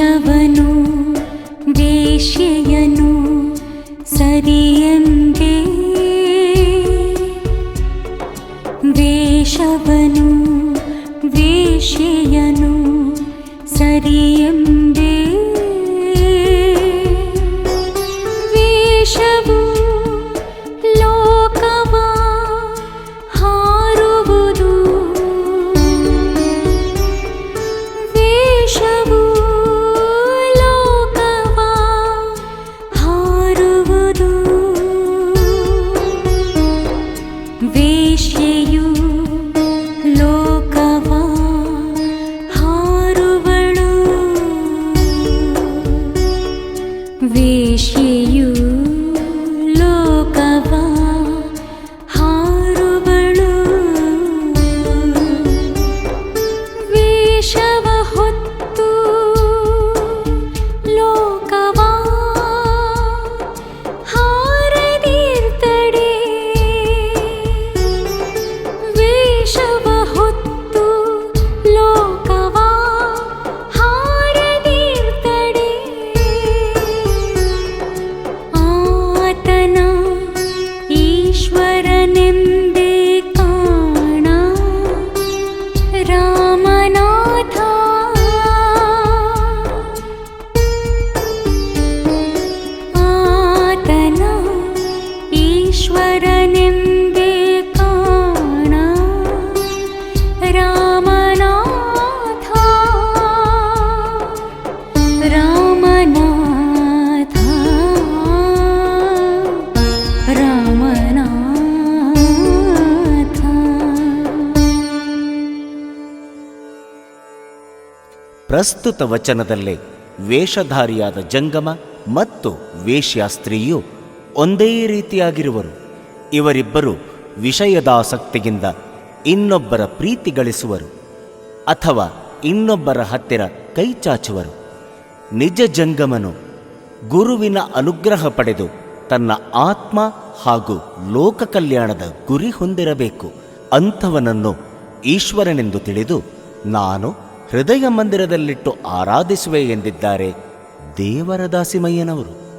ವೇಷವನು ವೇಶ್ಯೆಯನು ಸರಿಯೆಂದೇ ವೇಷವನು ವೇಶ್ಯೆಯನು ಸರಿಯೆಂದೇ ಪ್ರಸ್ತುತ ವಚನದಲ್ಲೇ ವೇಷಧಾರಿಯಾದ ಜಂಗಮ ಮತ್ತು ವೇಷ್ಯಾಸ್ತ್ರೀಯು ಒಂದೇ ರೀತಿಯಾಗಿರುವರು. ಇವರಿಬ್ಬರು ವಿಷಯದಾಸಕ್ತಿಯಿಂದ ಇನ್ನೊಬ್ಬರ ಪ್ರೀತಿ ಗಳಿಸುವರು ಅಥವಾ ಇನ್ನೊಬ್ಬರ ಹತ್ತಿರ ಕೈಚಾಚುವರು ನಿಜ ಜಂಗಮನು ಗುರುವಿನ ಅನುಗ್ರಹ ಪಡೆದು ತನ್ನ ಆತ್ಮ ಹಾಗೂ ಲೋಕ ಕಲ್ಯಾಣದ ಗುರಿ ಹೊಂದಿರಬೇಕು. ಅಂಥವನನ್ನು ಈಶ್ವರನೆಂದು ತಿಳಿದು ನಾನು ಹೃದಯ ಮಂದಿರದಲ್ಲಿಟ್ಟು ಆರಾಧಿಸುವೆ ಎಂದಿದ್ದಾರೆ ದೇವರ ದಾಸಿಮಯ್ಯನವರು